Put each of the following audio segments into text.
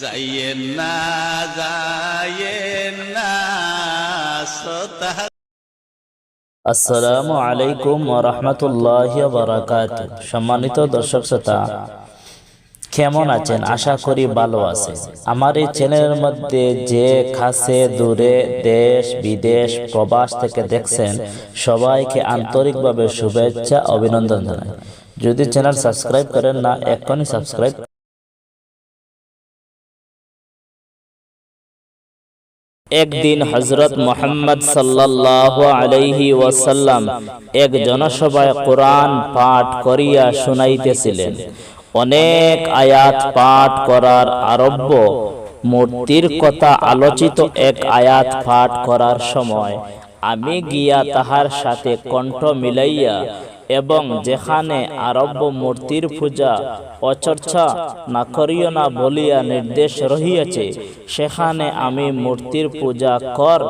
যাইয়েন না যাইয়েন না আসসালামু আলাইকুম রহমতুল্লাহ বারাকাত সম্মানিত দর্শক শ্রোতা, কেমন আছেন? আশা করি ভালো আছেন। আমার এই চ্যানেলের মধ্যে যে খাসে দূরে দেশ, বিদেশ, প্রবাস থেকে দেখছেন, সবাইকে আন্তরিকভাবে শুভেচ্ছা, অভিনন্দন জানাই। যদি চ্যানেল সাবস্ক্রাইব করেন না এখনই সাবস্ক্রাইব একদিন হজরত মোহাম্মদ সাল্লাহ আলাইহি ওয়াসাল্লাম এক জনসভায় কোরআন পাঠ করিয়া শুনাইতেছিলেন। অনেক আয়াত পাঠ করার আরব্য মূর্তির কথা আলোচিত এক আয়াত পাঠ করার সময় আমি গিয়া তাহার সাথে কণ্ঠ মিলাইয়া এবং যেখানে আরব্য মূর্তির পূজা অচর্চা না করিও না বলিয়া নির্দেশ রহিয়াছে সেখানে আমি মূর্তির পূজা কর।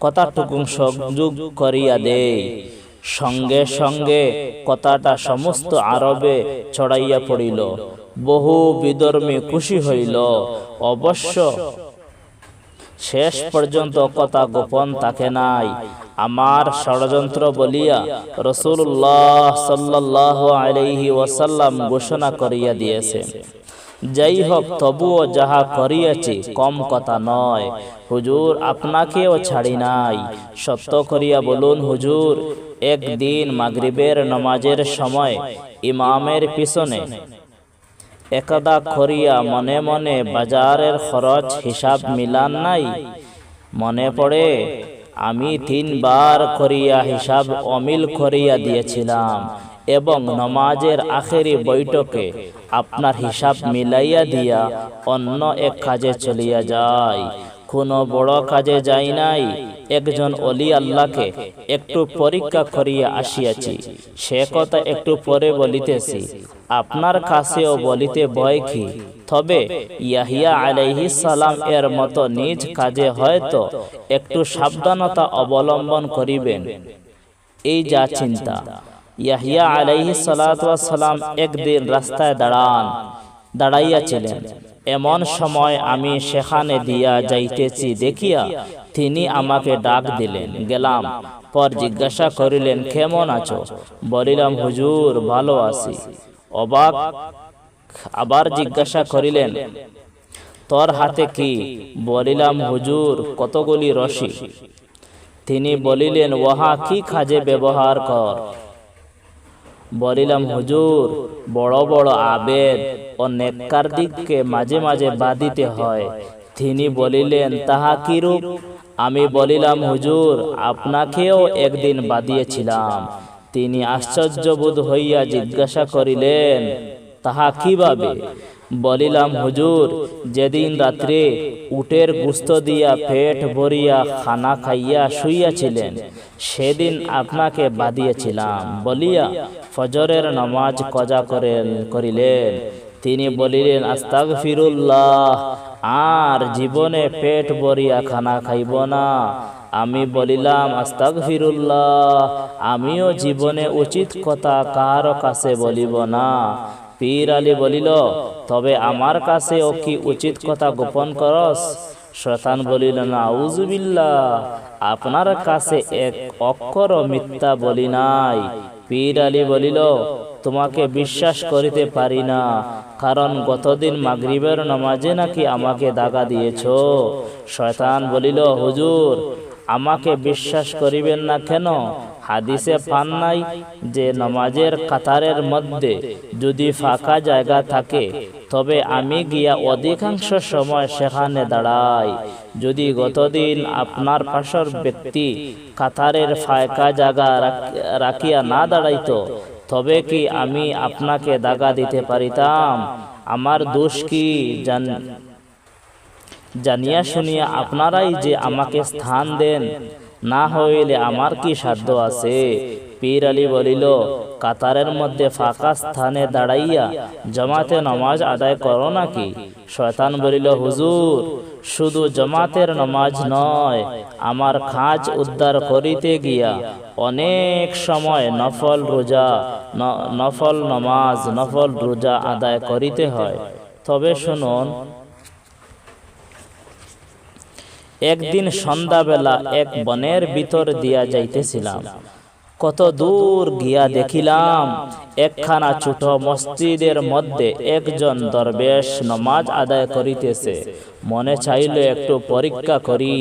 কথাটুকু সংযোগ করিয়া দেই। সঙ্গে সঙ্গে কথাটা সমস্ত আরবে ছড়াইয়া পড়িল। বহু বিধর্মী খুশি হইল। অবশ্য শেষ পর্যন্ত কথা গোপন থাকে নাই। আমার ষড়যন্ত্র বলিয়া রসুল্লাহ সাল্লাহ আলাইহি ওয়াসাল্লাম ঘোষণা করিয়া দিয়েছে। যাই হোক তবুও যাহা করিয়াছি, কম কথা নয়। হুজুর, আপনাকেও ছাড়ি নাই। সত্য করিয়া বলুন, হুজুর, একদিন মাগরিবের নমাজের সময় ইমামের পিছনে একদা করিয়া মনে মনে বাজারের খরচ হিসাব মিলান নাই? মনে পড়ে আমি তিনবার করিয়া হিসাব অমিল করিয়া দিয়েছিলাম এবং নমাজের আখেরি বৈঠকে আপনার হিসাব মিলাইয়া দিয়া অন্য এক কাজে চলিয়া যায় কোনো বড় কাজে যাই নাই। একজন অলি আল্লাহকে একটু পরীক্ষা করিয়া আসিয়াছি। সে কথা একটু পরে বলিতেছি, আপনার কাছেও বলিতে ভয় কি? তবে ইয়াহিয়া আলাইহি সালাম এর মতো নিজ কাজে হয়তো একটু সাবধানতা অবলম্বন করিবেন। এই যা চিন্তা। ইয়াহিয়া আলাইহি সালাম একদিন রাস্তায় দাঁড়ান দাঁড়াইয়াছিলেন এমন সময় আমি সেখানে দিয়া যাইতেছি, দেখিয়া তিনি আমাকে ডাক দিলেন, গেলাম। পর জিজ্ঞাসা করিলেন, কেমন আছো? বলিলাম, হুজুর, ভালো আছি। অবাক আবার জিজ্ঞাসা করিলেন, তোর হাতে কি? বলিলাম, হুজুর, কতগুলি রশি? তিনি বলিলেন, ওহা, কি কাজে ব্যবহার কর? বলিলাম, হুজুর, বড় বড় আবেদ ও নেককার দিককে মাঝে মাঝে বাঁধিতে হয়। তিনি বলিলেন, তাহা কিরূপ? আমি বলিলাম, হুজুর, আপনাকেও একদিন বাঁধিয়েছিলাম। তিনি আশ্চর্যবোধ হইয়া জিজ্ঞাসা করিলেন তাহা কীভাবে বলিলাম, হুজুর, যেদিন রাত্রে উটের গুস্ত দিয়া পেট ভরিয়া খানা খাইয়া শুইয়াছিলেন, সেদিন আপনাকে বাঁধিয়েছিলাম। বলিয়া ফজরের নামাজ কজা করেন, করিলেন। তিনি বলিলেন আস্তাগ ফিরুল্লাহ আর জীবনে পেট ভরিয়া খানা খাইব না। আমি বলিলাম আস্তাগ ফিরুল্লাহ আমিও জীবনে উচিত কথা কারও কাছে বলিব না। পীর আলী বলিল, তবে আমার কাছে ও কি উচিত কথা গোপন করস? শতান বলিল না উজুবিল্লা আপনার কাছে এক অক্ষর মিথ্যা বলি নাই। পীর আলী বলিল, তোমাকে বিশ্বাস করিতে পারি না, কারণ গতদিন মাগরিবের নামাজে নাকি আমাকে দাগা দিয়েছ। শয়তান বলিল, হুজুর, আমাকে বিশ্বাস করিবেন না কেন? হাদিসে পান নাই যে নমাজের কাতারের মধ্যে যদি ফাঁকা জায়গা থাকে, তবে আমি গিয়া অধিকাংশ সময় সেখানে দাঁড়াই। যদি গতদিন আপনার পাশের ব্যক্তি কাতারের ফাঁকা জায়গা রাখিয়া না দাঁড়াইতো, তবে কি আমি আপনাকে দাগা দিতে পারিতাম? আমার দোষ কি? জান, জানিয়া শুনিয়া আপনারাই যে আমাকে স্থান দেন। না হইলে আমার কি সাধ্য আছে? পীর আলী বলিল, কাতারের মধ্যে ফাঁকা স্থানে দাঁড়াইয়া জমাতে নামাজ আদায় করো নাকি? শয়তান বলিল, হুজুর, শুধু জমাতের নামাজ নয়, আমার খাঁজ উদ্ধার করিতে গিয়া অনেক সময় নফল রোজা নফল নামাজ, নফল রোজা আদায় করিতে হয়। তবে শুনুন একদিন সন্ধ্যাবেলা এক বনের ভিতর দিয়া যাইতেছিলাম। কত দূর গিয়া দেখিলাম, একখানা ছোট মসজিদের মধ্যে একজন দরবেশ নমাজ আদায় করিতেছে। মনে চাইলে একটু পরীক্ষা করি।